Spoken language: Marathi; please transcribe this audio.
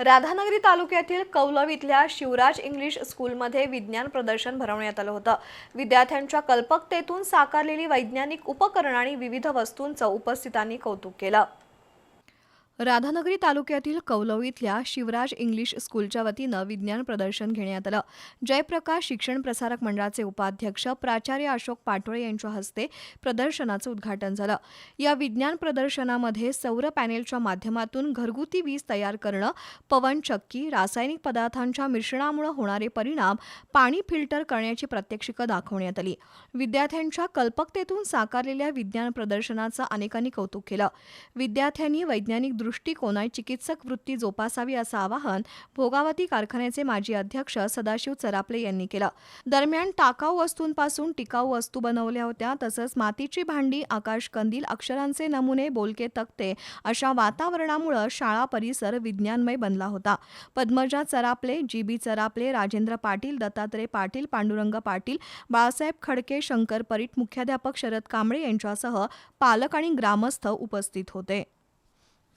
राधानगरी तालुक्यातील कौलव इथल्या शिवराज इंग्लिश स्कूलमध्ये विज्ञान प्रदर्शन भरवण्यात आलं होतं. विद्यार्थ्यांच्या कल्पकतेतून साकारलेली वैज्ञानिक उपकरण आणि विविध वस्तूंचं उपस्थितांनी कौतुक केलं. राधानगरी तालुक्यातील कौलव इथल्या शिवराज इंग्लिश स्कूलच्या वतीनं विज्ञान प्रदर्शन घेण्यात आलं. जयप्रकाश शिक्षण प्रसारक मंडळाचे उपाध्यक्ष प्राचार्य अशोक पाटोळे यांच्या हस्ते प्रदर्शनाचं उद्घाटन झालं. या विज्ञान प्रदर्शनामध्ये सौर पॅनेलच्या माध्यमातून घरगुती वीज तयार करणं पवनचक्की रासायनिक पदार्थांच्या मिश्रणामुळे होणारे परिणाम पाणी फिल्टर करण्याची प्रात्यक्षिकं दाखवण्यात आली. विद्यार्थ्यांच्या कल्पकतेतून साकारलेल्या विज्ञान प्रदर्शनाचं अनेकांनी कौतुक केलं. विद्यार्थ्यांनी वैज्ञानिक दृष्टिकोनात चिकित्सक वृत्ती जोपासावी असं आवाहन भोगावती कारखान्याचे माजी अध्यक्ष सदाशिव चरापले यांनी केलं. दरम्यान टाकाऊ वस्तूंपासून टिकाऊ वस्तू बनवल्या होत्या तसंच मातीची भांडी आकाश कंदील अक्षरांचे नमुने बोलके तक्ते अशा वातावरणामुळं शाळा परिसर विज्ञानमय बनला होता. पद्मजा चरापले जी बी चरापले राजेंद्र पाटील दत्तात्रय पाटील पांडुरंग पाटील बाळासाहेब खडके शंकर परीट मुख्याध्यापक शरद कांबळे यांच्यासह पालक आणि ग्रामस्थ उपस्थित होते.